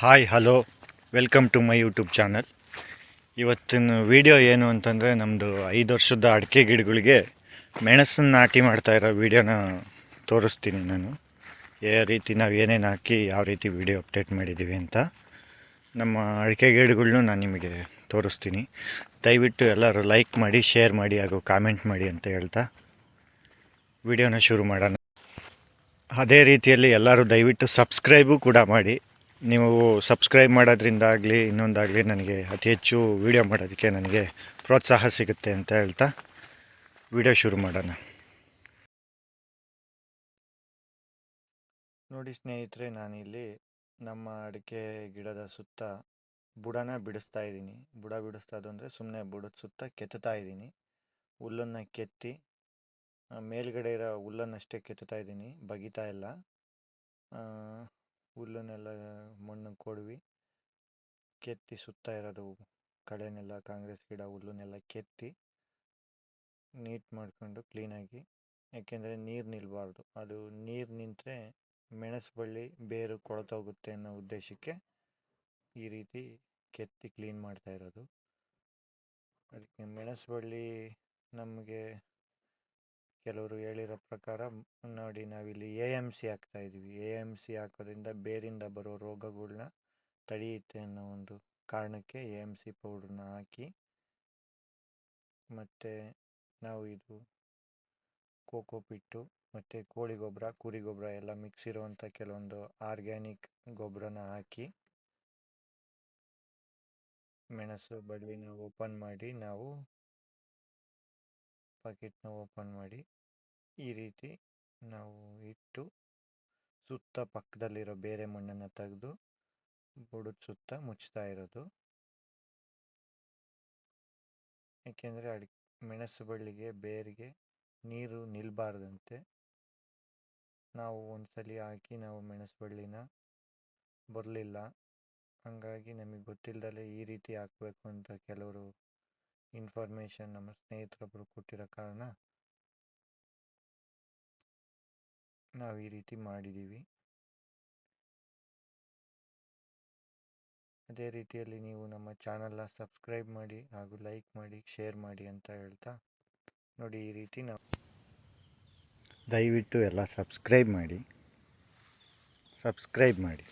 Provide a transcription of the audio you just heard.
Hi hello welcome to my YouTube channel ಇವತ್ತಿನ video ಏನು ಅಂತಂದರೆ ನಮ್ಮದು ಐದು ವರ್ಷದ ಅಡಿಕೆ ಗಿಡಗಳಿಗೆ ಮೆಣಸನ್ನು ನಾಟಿ ಮಾಡ್ತಾ ಇರೋ ವಿಡಿಯೋನ ತೋರಿಸ್ತೀನಿ ನಾನು. ಯಾವ ರೀತಿ ನಾವು ಏನೇನು ಹಾಕಿ ಯಾವ ರೀತಿ ವಿಡಿಯೋ ಅಪ್ಡೇಟ್ ಮಾಡಿದ್ದೀವಿ ಅಂತ ನಮ್ಮ ಅಡಿಕೆ ಗಿಡಗಳ್ನು ನಾನು ನಿಮಗೆ ತೋರಿಸ್ತೀನಿ. ದಯವಿಟ್ಟು ಎಲ್ಲರೂ ಲೈಕ್ ಮಾಡಿ ಶೇರ್ ಮಾಡಿ ಹಾಗೂ ಕಾಮೆಂಟ್ ಮಾಡಿ ಅಂತ ಹೇಳ್ತಾ ವಿಡಿಯೋನ ಶುರು ಮಾಡೋಣ. ಅದೇ ರೀತಿಯಲ್ಲಿ ಎಲ್ಲರೂ ದಯವಿಟ್ಟು ಸಬ್ಸ್ಕ್ರೈಬು ಕೂಡ ಮಾಡಿ. ನೀವು ಸಬ್ಸ್ಕ್ರೈಬ್ ಮಾಡೋದ್ರಿಂದಾಗಲಿ, ಇನ್ನೊಂದಾಗಲಿ ನನಗೆ ಅತಿ ಹೆಚ್ಚು ವೀಡಿಯೋ ಮಾಡೋದಕ್ಕೆ ನನಗೆ ಪ್ರೋತ್ಸಾಹ ಸಿಗುತ್ತೆ ಅಂತ ಹೇಳ್ತಾ ವೀಡಿಯೋ ಶುರು ಮಾಡೋಣ. ನೋಡಿ ಸ್ನೇಹಿತರೆ, ನಾನಿಲ್ಲಿ ನಮ್ಮ ಅಡಿಕೆ ಗಿಡದ ಸುತ್ತ ಬುಡನ ಬಿಡಿಸ್ತಾ ಇದ್ದೀನಿ. ಬುಡ ಬಿಡಿಸ್ತಾ ಅಂದರೆ ಸುಮ್ಮನೆ ಬುಡದ ಸುತ್ತ ಕೆತ್ತುತ್ತಾ ಇದ್ದೀನಿ. ಹುಲ್ಲನ್ನು ಕೆತ್ತಿ ಮೇಲ್ಗಡೆ ಇರೋ ಹುಲ್ಲನ್ನಷ್ಟೇ ಕೆತ್ತುತ್ತಾ ಇದ್ದೀನಿ. ಬಗಿತಾ ಇಲ್ಲ. ಹುಲ್ಲನ್ನೆಲ್ಲ ಮಣ್ಣು ಕೊಡ್ವಿ. ಕೆತ್ತಿ ಸುತ್ತ ಇರೋದು ಕಳೆನೆಲ್ಲ ಕಾಂಗ್ರೆಸ್ ಗಿಡ ಹುಲ್ಲನ್ನೆಲ್ಲ ಕೆತ್ತಿ ನೀಟ್ ಮಾಡಿಕೊಂಡು ಕ್ಲೀನಾಗಿ ಯಾಕೆಂದರೆ ನೀರು ನಿಲ್ಲಬಾರ್ದು ಅದು ನೀರು ನಿಂತರೆ ಮೆಣಸು ಬಳ್ಳಿ ಬೇರು ಕೊಳೆತೋಗುತ್ತೆ ಅನ್ನೋ ಉದ್ದೇಶಕ್ಕೆ ಈ ರೀತಿ ಕೆತ್ತಿ ಕ್ಲೀನ್ ಮಾಡ್ತಾ ಇರೋದು. ಅದಕ್ಕೆ ಮೆಣಸು ಬಳ್ಳಿ ನಮಗೆ ಕೆಲವರು ಹೇಳಿರೋ ಪ್ರಕಾರ ನೋಡಿ ನಾವಿಲ್ಲಿ ಎ ಎಂ ಸಿ ಹಾಕ್ತಾ ಇದ್ದೀವಿ. ಎ ಎಂ ಸಿ ಹಾಕೋದ್ರಿಂದ ಬೇರಿಂದ ಬರೋ ರೋಗಗಳನ್ನ ತಡೆಯುತ್ತೆ ಅನ್ನೋ ಒಂದು ಕಾರಣಕ್ಕೆ ಎ ಎಂ ಸಿ ಪೌಡ್ರನ್ನ ಹಾಕಿ, ಮತ್ತು ನಾವು ಇದು ಕೋಕೋ ಪಿಟ್ಟು, ಮತ್ತು ಕೋಳಿ ಗೊಬ್ಬರ ಕುರಿ ಗೊಬ್ಬರ ಎಲ್ಲ ಮಿಕ್ಸ್ ಇರುವಂಥ ಕೆಲವೊಂದು ಆರ್ಗ್ಯಾನಿಕ್ ಗೊಬ್ಬರನ ಹಾಕಿ, ಮೆಣಸು, ಬಳ್ಳಿನ ಓಪನ್ ಮಾಡಿ ನಾವು, ಪಾಕೆಟ್ನ ಓಪನ್ ಮಾಡಿ ಈ ರೀತಿ ನಾವು ಇಟ್ಟು ಸುತ್ತ ಪಕ್ಕದಲ್ಲಿರೋ ಬೇರೆ ಮಣ್ಣನ್ನು ತೆಗೆದು ಬುಡದ ಸುತ್ತ ಮುಚ್ತಾ ಇರೋದು. ಏಕೆಂದರೆ ಅಡಿ, ಮೆಣಸು ಬಳ್ಳಿಗೆ, ಬೇರಿಗೆ ನೀರು ನಿಲ್ಲಬಾರ್ದಂತೆ ನಾವು ಒಂದ್ಸಲಿ ಹಾಕಿ ನಾವು ಮೆಣಸು ಬಳ್ಳಿನ ಬರಲಿಲ್ಲ. ಹಾಗಾಗಿ ನಮಗೆ ಗೊತ್ತಿಲ್ಲದಲೇ ಈ ರೀತಿ ಹಾಕಬೇಕು ಅಂತ ಕೆಲವರು ಇನ್ಫಾರ್ಮೇಷನ್ ನಮ್ಮ ಸ್ನೇಹಿತರೊಬ್ಬರು ಕೊಟ್ಟಿರೋ ಕಾರಣ ನಾವು ಈ ರೀತಿ ಮಾಡಿದ್ದೀವಿ. ಅದೇ ರೀತಿಯಲ್ಲಿ ನೀವು ನಮ್ಮ ಚಾನಲ್ನ ಸಬ್ಸ್ಕ್ರೈಬ್ ಮಾಡಿ ಹಾಗೂ ಲೈಕ್ ಮಾಡಿ, ಶೇರ್ ಮಾಡಿ ಅಂತ ಹೇಳ್ತಾ ನೋಡಿ ಈ ರೀತಿ ನಾವು ದಯವಿಟ್ಟು ಎಲ್ಲ ಸಬ್ಸ್ಕ್ರೈಬ್ ಮಾಡಿ. ಸಬ್ಸ್ಕ್ರೈಬ್ ಮಾಡಿ.